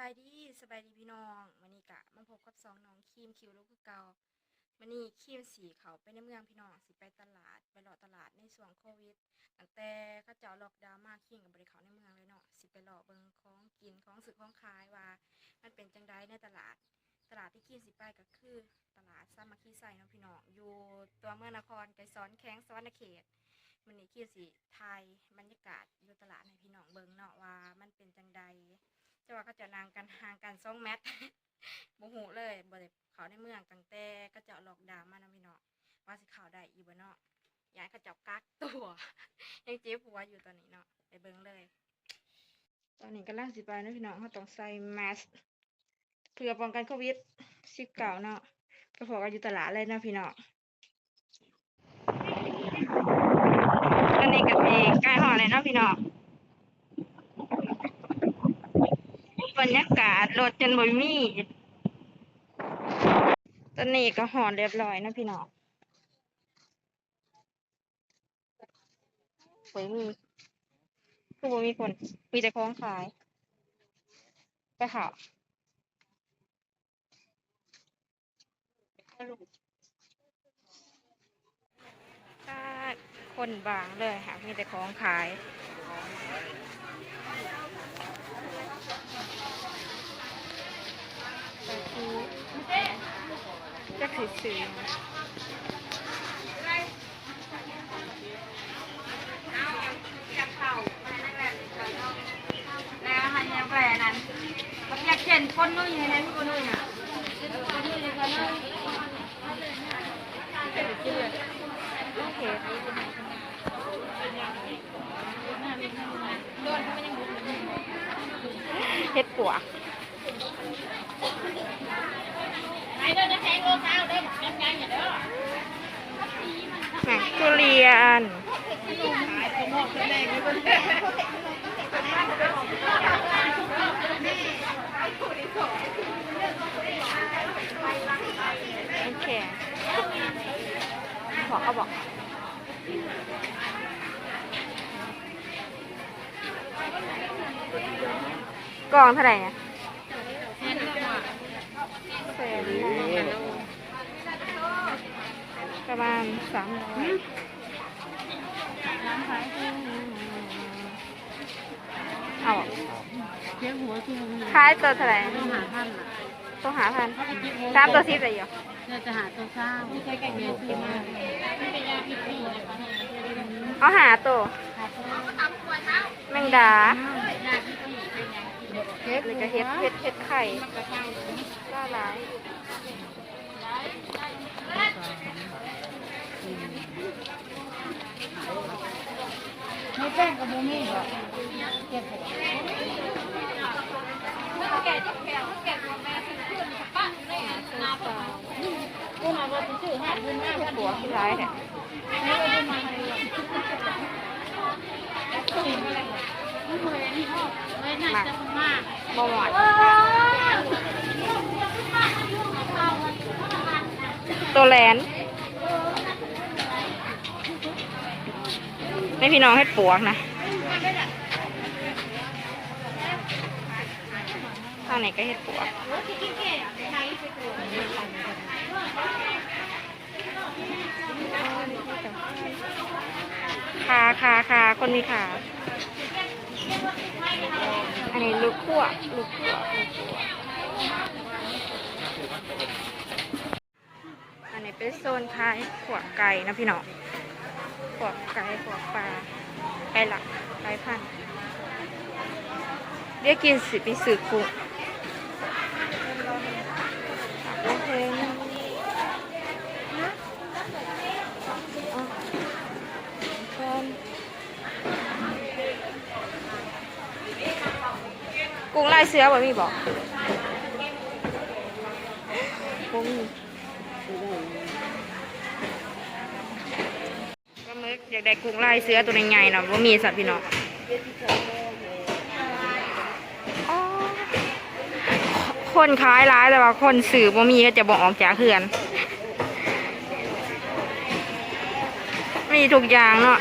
บายดีสบายดีพี่น้องวันนี้กะมาพบกับสองน้องครีมคิวลูกคือเก่าวันนี้ครีมสีเขาไปในเมืองพี่น้องสิไปตลาดไปเลาะตลาดในช่วงโควิดตั้งแต่เขาเจ้าล็อกดาวมาครีมกับบริเขาในเมืองเลยเนาะสิไปเลาะเบิงของกินของสึกของขายว่า มันเป็นจังไดในตลาด ตลาดที่ครีมสิไปก็คือ ตลาดสามัคคีไซเนาะพี่น้องอยู่ตัวเมืองนครไกรสอนแข้งสวรรเขตมันนี่คิดสิไทยบรรยากาศอยู่ตลาดให้พี่น้องเบิงเนาะว่า มันเป็นจังใด จะว่าเขาจะนางกันห่างกันสองเมตรโมโหเลยบ่ได้เขาในเมืองตั้งแต่ก็จะหลอกดามานะพี่เน้องว่าสิเขาได้อยู่บ่เนาะอยากให้เขจับกักตัว ยังเจ็บหัวอยู่ตอนนี้เนาะไปเบิ่งเลย ตอนนี้กำลังสิไปนะพี่น้องเขาต้องใส่แมสเพื่อป้องกันโควิด19เก้าเนาะไปพอกันอยู่ตลาดเลยนะพี่น้องตอนนี้ก็มีใกล้หอเลยเนาะพี่น้อง บรรยากาศรถจนบ่มีตอนนี้ก็หอนเรียบร้อยนะพี่น้องบ่มีคือบ่มีคนมีแต่ของขายไปข่าคนบางเลยค่ะมีแต่ของขาย แต่คือ จะถือสื่อมาแล้วหันยังแปรนั้นอยากเห็นคนนู้นอย่างนั้นคนนู้นอะคนนู้นอย่างนั้นโอเคเฮ็ดปวก ไหนเดินจะแทงโลเท้าเด้อยังไงอย่าเด้อ หนังทุเรียนโอเคบอกก็บอกกล่องเท่าไหร่เนี่ยแสนประมาณ สามร้อยเอาอะเลี้ยงหัวคือมันขายตัวเท่าไหร่ต้องหาท่านอะตัวหาพันสามตัวสิบเลยอยู่เราจะหาตัวเศร้าไม่ใช่แก่เมียซื้อมาไม่เป็นยาพิษนี่นะคะเอาหาตัวแมงดาเฮ็ดหรือก็เฮ็ดเฮ็ดเฮ็ดไข่ ล่าหลายไม่แป้งกับโมมี่หรอเก็บหัวก็มาว่าจะซื้อหาพื้นหน้าป้ายเนี่ยไม่ได้มาเลยซื้ออะไรไม่เคยนี่พ่อไม่น่าจะมาบ่หมดตัวแลน ไม่พี่น้องเฮ็ดปวกนะทางไหนก็เฮ็ดปวกขาขาขาคนมีขาอันนี้ลูกขั่วลูกขั่วลูกขั่วอันนี้เป็นโซนท้ายขวไก่นะพี่น้อง ขวไก่ขวปลาไก่หลักไก่พันธุ์เรียกกินสิปีสือกุ้งโอเคกุ้งลายเสือบ่มีบอกบ่มีปลากกได้กุ้งลายเสื้อตัวใหญ่ๆเนาะบ่มีสัตว์พี่น้องอ๋อคนขายร้ายแต่ว่าคนสื่อบ่มีก็จะบอกออกจากเขื่อน มีทุกอย่างเนาะ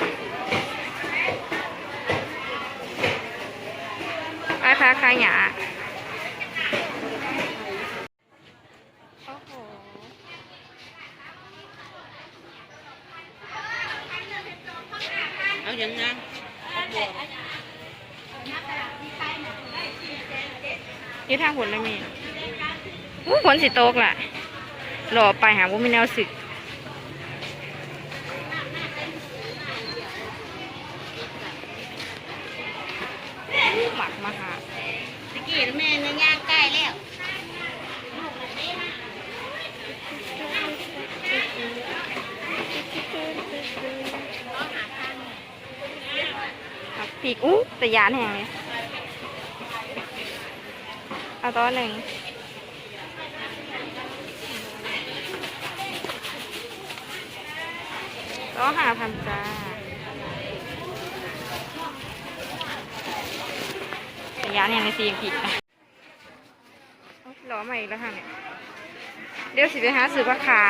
ราคาขายหยา ยังยัง อยี่ทางผลเลยมี อู้ผลสิโตกล่ะรอไปหาว่ามีแนวสึกหมักมาหาตะกี้แม่ในย่างใกล้แล้วผักปีกอู้แต่ยานแห้งเลยเอาตัวหนึ่ง ตัวหาพันจ้าแต่ยานแห้งในซีมผิดนะล้อมาอีกแล้วค่ะเนี่ยเดี๋ยวสิไปหาซื้อผักขา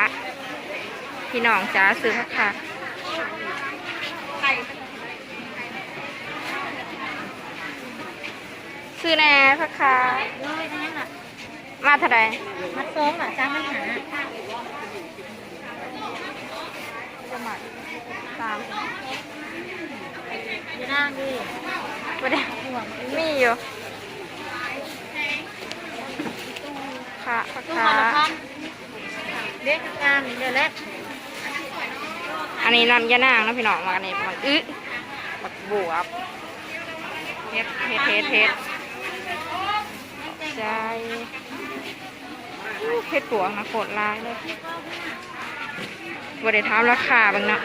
พี่น้องจ้าซื้อผักขาซื้อแน่พักคาเลยอันนั้นน่ะมาเท่าใดมัดโซ้งอะจ้ามันหา จะมาสามอยู่นั่งดิไม่ได้ห่วงมีอยู่ค่ะพักกามาเด็กงานเดี๋ยวแรกอันนี้นำยานางนะพี่น้องมาอันนี้มันอึบักบวบเฮ็ดเฮ็ดเฮ็ดเฮ็ดใจเฮ็ดปวงนะโคตรลายเลยบ่ได้ถามราคาบ้างเนาะ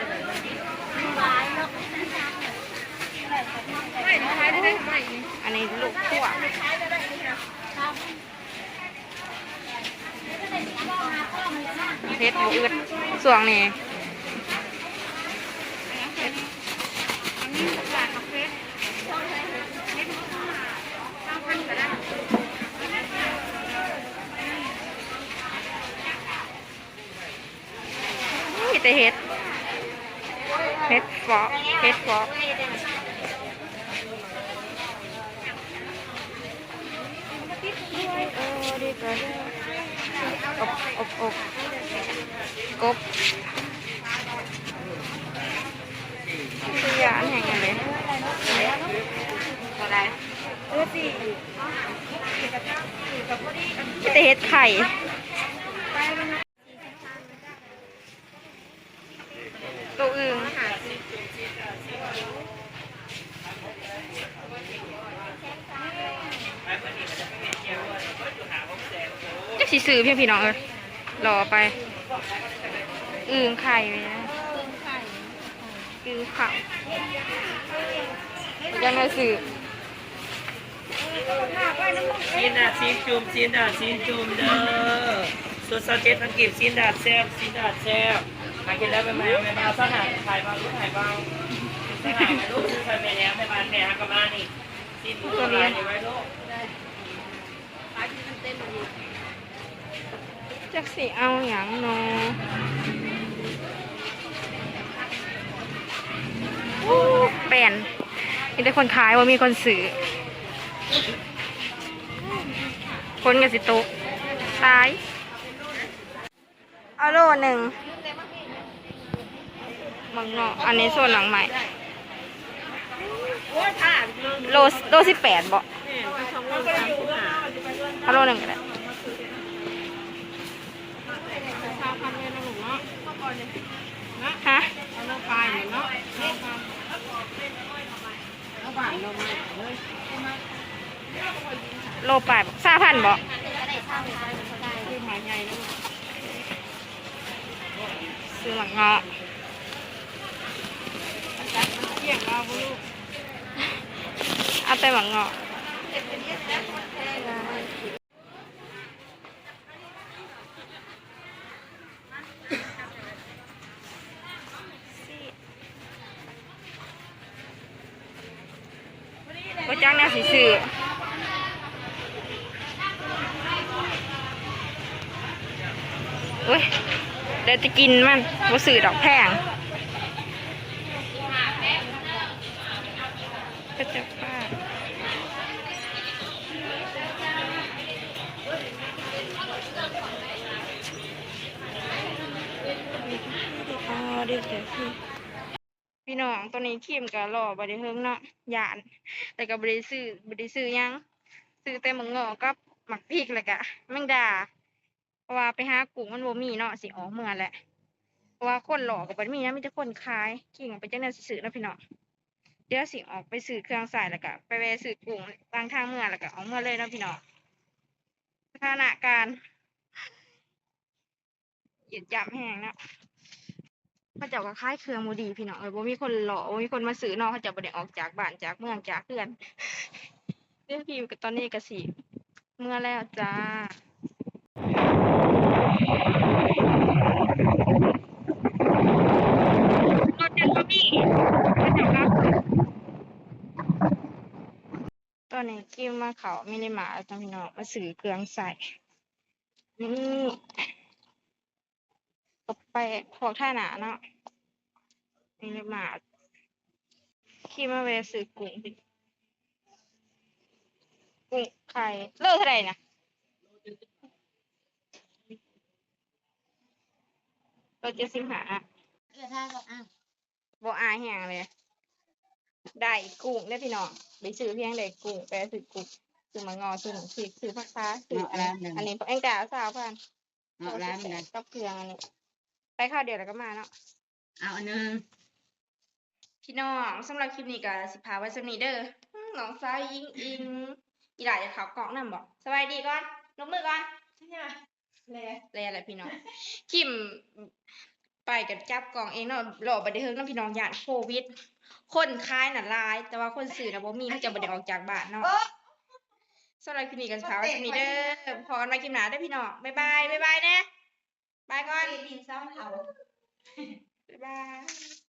อันนี้ลูกขั่วเพชรบูอึดส่วงนี่นี่แต่เห็ดเห็ดฟอกเห็ดฟอก ออดีกว่าเด้ออบอบอบกบคือยานแห่งอะไรอะไรเออสิแต่เห็ดไข่ ตัวอื่นจะ สิซื้อเพียงพี่น้องเออรอไปอึ่งไข่ไปนะอึ่งเข่ายังไงซื้อซีนดาดซีนจุ่มซีนดาดซีนจุ่มเด้อสุดสเจ็ดพันกีบซีนดาดแซ่บซีนดาดแซ่บหากินแล้วไปไหมาไปมาสหายถ่ายมาลูกถ่ายเบาสหายลูกซื้อไปแม่แล้วไปบ้านแม่ฮักกะมานี่ซีนหมูตัวนี้ไว้ลูกไปกินเต้นมาดี จักสิเอาอย่างเนออู้แป่นมีแต่คนขายว่ามีคนซื้อคนกันสิโตกตายเอาโลหนึ่งมังเงาะอันนี้ส่วนหลังใหม่ โลโลสิบแปดบ่เอาโลหนึ่งก็ได้ ฮะโลปลายบอกซาพันบอกซื้อหมักเงาะเอาแต่หมักเงาะก็จ้างแนว สีซื้อเว้ยเดี๋ยวจะกินมันว่าสื่อดอกแพงก็จะป้าอ๋อเด็กเดี๋ยว พี่น้องน้องตัวนี้คิมก็รอบ่ได้เฮิงเนาะหยานแต่ก็บ่ได้ซื้อบ่ได้ซื้อยังซื้อแต่มึงงอกกับหมักพริกแล้วก็แมงดาเพราะว่าไปหากุ้งมันบ่มีเนาะสิอ๋อเมื่อแหละเพราะว่าคนหลอกก็บ่ได้มีนะมีแต่คนขายกิ่งไปจังได๋สิซื้อนะพี่น้องเดี๋ยวสิออกไปซื้อเครื่องใส่แล้วก็ไปแวะซื้อกุ้งทางทางเมื่อแล้วก็ออกเมื่อเลยนะพี่น้องสถานการณ์หยียดหยามแห้งเนาะ เขาเจ้าก็ขายเครื่องบ่ดีพี่น้องเอ้ยบ่มีคนหลอกบ่มีคนมาซื้อเนาะเขาเจ้าบ่ได้ออกจากบ้านจากเมืองจากเรือนเรื่องพี่ก็ตอนนี้ก็สิเมื่อแล้วจ้ารถยังบ่มีมาเจ้าครับตอนนี้กิ้วมาเขามินิมาร์ทจ้ะพี่น้องมาซื้อเครื่องใส่นี่ก็ไปพวกท่าหนาเนาะ มินิมาร์ทขี่มาเวะซื้อกุ้งกุ้งไข่เลิกเท่าไหร่นะรถเจ็ดสิบห้าเออถ้าก็อ้าวบ่อายแหงเลย ได้กุ้งได้อพี่น้องไปซื้อเพียงได้กุ้งไปซื้อกุ้งซื้อมางอซื้อหนังสือซื้อผักค้าซื้ออันนี้อันนี้พวกเอ็งกาสาวพันเอาร้านมันนะกับเครื่องอันนี้ไปข้าวเดียวแล้วก็มาเนาะเอาอันหนึง พี่น้องสำหรับคลิปนี้ก็สิพาไว้สำนี้เด้ออื้อน้องสาวยิงอิงอีหลายจะเขากล่องนำบ่สบายดีก่อนลงมือก่อนแลแลแหละพี่น้องคิมไปกับจับกล่องเองเนาะหลอกบ่ได้เฮิงเนาะพี่น้องย่านโควิด คนขายน่ะหลาย แต่ว่าคนซื้อน่ะบ่มีเขาจะบ่ได้ออกจากบ้านเนาะสำหรับคลิปนี้ก็สิพาไว้สำนี้เด้อพอกันใหม่คลิปหน้าเด้อพี่น้องบ๊ายบายบ๊ายบายนะบายก่อนดินซ้ำเอาบ๊ายบาย